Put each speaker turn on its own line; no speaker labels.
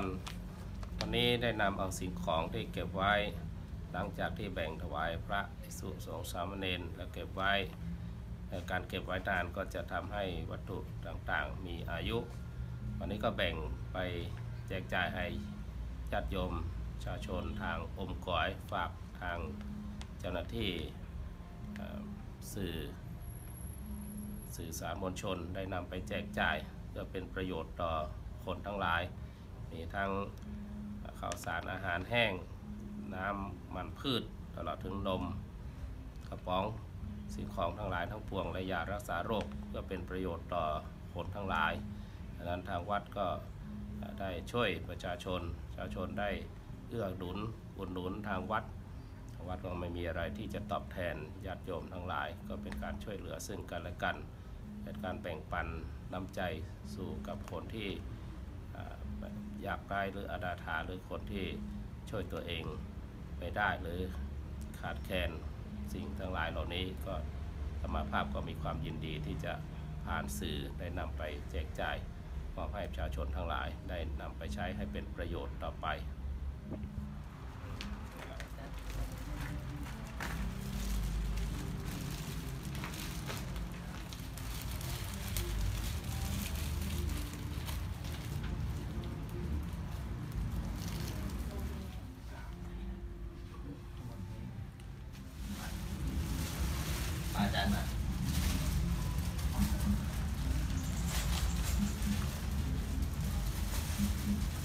รวันนี้ได้นำเอาสิ่งของที่เก็บไว้ หลังจากที่แบ่งถวายพระภิกษุสงฆ์สามเณรและเก็บไว้ การเก็บไว้นานก็จะทำให้วัตถุต่างๆ มีอายุ วันนี้ก็แบ่งไปแจกจ่ายให้ญาติโยมชาชนทางอมก๋อยฝากทางเจ้าหน้าที่สื่อสื่อสารมวลชนได้นำไปแจกจ่ายเพื่อเป็นประโยชน์ต่อคนทั้งหลาย มีทั้งข้าวสารอาหารแห้ง น้ำมันพืชตลอดถึงนมกระป๋องสิ่งของทั้งหลายทั้งปวงและยารักษาโรคเพื่อเป็นประโยชน์ต่อคนทั้งหลายดังนั้นทางวัดก็ได้ช่วยประชาชนประชาชนได้เอื้อหนุนอุดหนุนทางวัดทางวัดก็ไม่มีอะไรที่จะตอบแทนญาติโยมทั้งหลาย ก็เป็นการช่วยเหลือซึ่งกันและกันเป็นการแบ่งปันน้ำใจสู่กับคนที่ อยาบกากล้หรืออนาถาหรือคนที่ช่วยตัวเองไม่ได้หรือขาดแคลนสิ่งทั้งหลายเหล่านี้ก็สมาภาพก็มีความยินดีที่จะผ่านสื่อได้นำไปแจกจ่ายมอบให้ประชาชนทั้งหลายได้นำไปใช้ให้เป็นประโยชน์ต่อไป
Thank you.